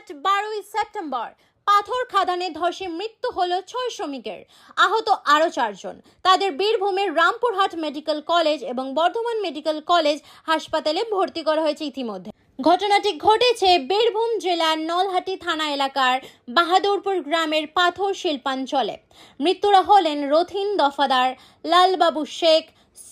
রামপুরহাট বারোই সেপ্টেম্বর। পাথর খাদানে ধসে মৃত্যু হলো ছয় শ্রমিকের। আহত আরও চারজন। তাদের বীরভূমের রামপুরহাট মেডিকেল কলেজ এবং বর্ধমান মেডিকেল কলেজ হাসপাতালে ভর্তি করা হয়েছে ইতিমধ্যে। ঘটনাটি ঘটেছে বীরভূম জেলার নলহাটি থানা এলাকার বাহাদুরপুর গ্রামের পাথর শিল্পাঞ্চলে। মৃত্যুরা হলেন রথিন দফাদার, লালবাবু শেখ,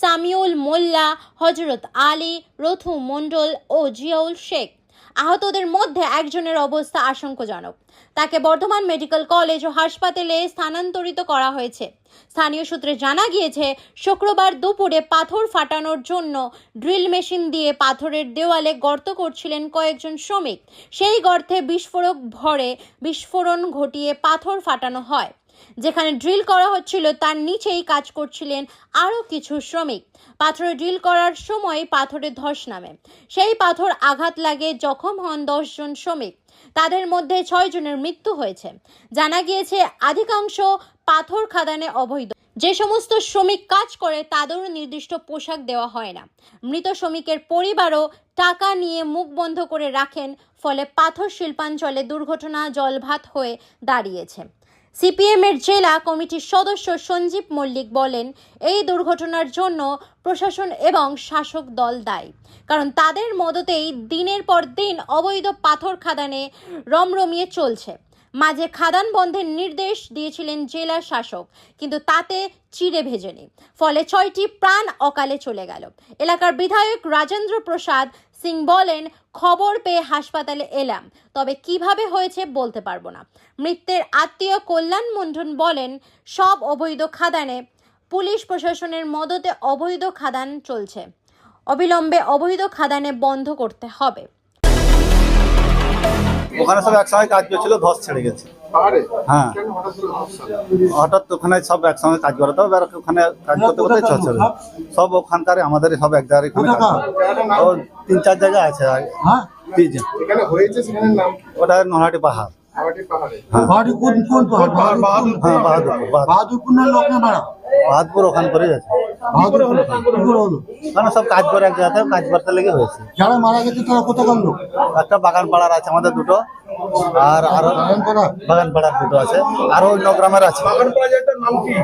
সামিউল মোল্লা, হজরত আলী, রথু মণ্ডল ও জিয়াউল শেখ। আহতদের মধ্যে একজনের অবস্থা আশঙ্কাজনক। তাকে বর্ধমান মেডিকেল কলেজ ও হাসপাতালে স্থানান্তরিত করা হয়েছে। স্থানীয় সূত্রে জানা গিয়েছে, শুক্রবার দুপুরে পাথর ফাটানোর জন্য ড্রিল মেশিন দিয়ে পাথরের দেওয়ালে গর্ত করছিলেন কয়েকজন শ্রমিক। সেই গর্তে বিস্ফোরক ভরে বিস্ফোরণ ঘটিয়ে পাথর ফাটানো হয়। যেখানে ড্রিল করা হচ্ছিল, তার নিচেই কাজ করছিলেন আরও কিছু শ্রমিক। পাথরে ড্রিল করার সময় পাথরে ধস নামে। সেই পাথর আঘাত লাগে জখম হন দশজন শ্রমিক। তাদের মধ্যে ছয় জনের মৃত্যু হয়েছে। জানা গিয়েছে, অধিকাংশ পাথর খাদানে অবৈধ। যে সমস্ত শ্রমিক কাজ করে, তাদেরও নির্দিষ্ট পোশাক দেওয়া হয় না। মৃত শ্রমিকের পরিবারও টাকা নিয়ে মুখ বন্ধ করে রাখেন, ফলে পাথর শিল্পাঞ্চলে দুর্ঘটনা জলভাত হয়ে দাঁড়িয়েছে। সিপিএমের জেলা কমিটির সদস্য সঞ্জীব মল্লিক বলেন, এই দুর্ঘটনার জন্য প্রশাসন এবং শাসক দল দায়ী। কারণ তাদের মদতেই দিনের পর দিন অবৈধ পাথর খাদানে রমরমিয়ে চলছে। মাঝে খাদান বন্ধের নির্দেশ দিয়েছিলেন জেলা শাসক, কিন্তু তাতে চিড়ে ভেজেনি। ফলে ছয়টি প্রাণ অকালে চলে গেল। এলাকার বিধায়ক রাজেন্দ্র প্রসাদ সিং বলেন, খবর পেয়ে হাসপাতালে এলাম, তবে কীভাবে হয়েছে বলতে পারব না। মৃতের আত্মীয় কল্যাণ মন্ডন বলেন, সব অবৈধ খাদানে পুলিশ প্রশাসনের মদতে অবৈধ খাদান চলছে। অবিলম্বে অবৈধ খাদানে বন্ধ করতে হবে। ওখানে সব একসঙ্গে কাজ করছিল ধস ছেড়ে গেছে। হ্যাঁ। হঠাৎ ওখানে সব একসঙ্গে কাজ করে তো ওখানে কাজ করতে করতে ছেড়ে গেছে। সব ওখানকার আমাদের সব এক জায়গায় ও তিন চার জায়গা আছে কি? ওটা নলহাটি পাহাড়। পাহাড়ি। হ্যাঁ। বাহাদুরপুর। বাহাদুরপুর ওখানে করে গেছে সব কাজ করে এক জায়গাতে কাজ করতে লেগে হয়েছে। যারা মারা গেছে তারা কোথাকার লোক? একটা বাগান পাড়ার আছে আমাদের দুটো আর আরও বাগানপাড়া? বাগান পাড়ার দুটো আছে। আরও অন্য গ্রামের আছে। বাগানপাড়া নাম কি?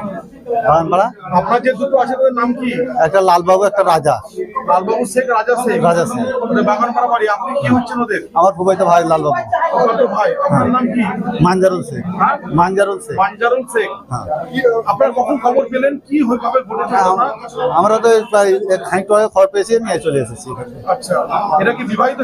বাগান আপনার যে দুটো আছে তাদের নাম কি? একটা লালবাবু একটা রাজা। লালবাবু শেখ রাজা শেখ। রাজা শেখ। বাগানপাড়া বাড়ি আপনি কি হচ্ছেন ওদের? আমার ফুবাইতে ভাই লালবাবু। আপনার ভাই আপনার নাম কি? মানজারুল শেখ। হ্যাঁ? মানজারুল শেখ। মানজারুল শেখ। হ্যাঁ। কি- আপনারা কখন খবর পেলেন? কি ভাবে ঘটেছে? আমরা তো প্রায় এক আগে খবর পেয়েছি নিয়ে চলে এসেছি। আচ্ছা এটা কি বিবাহিত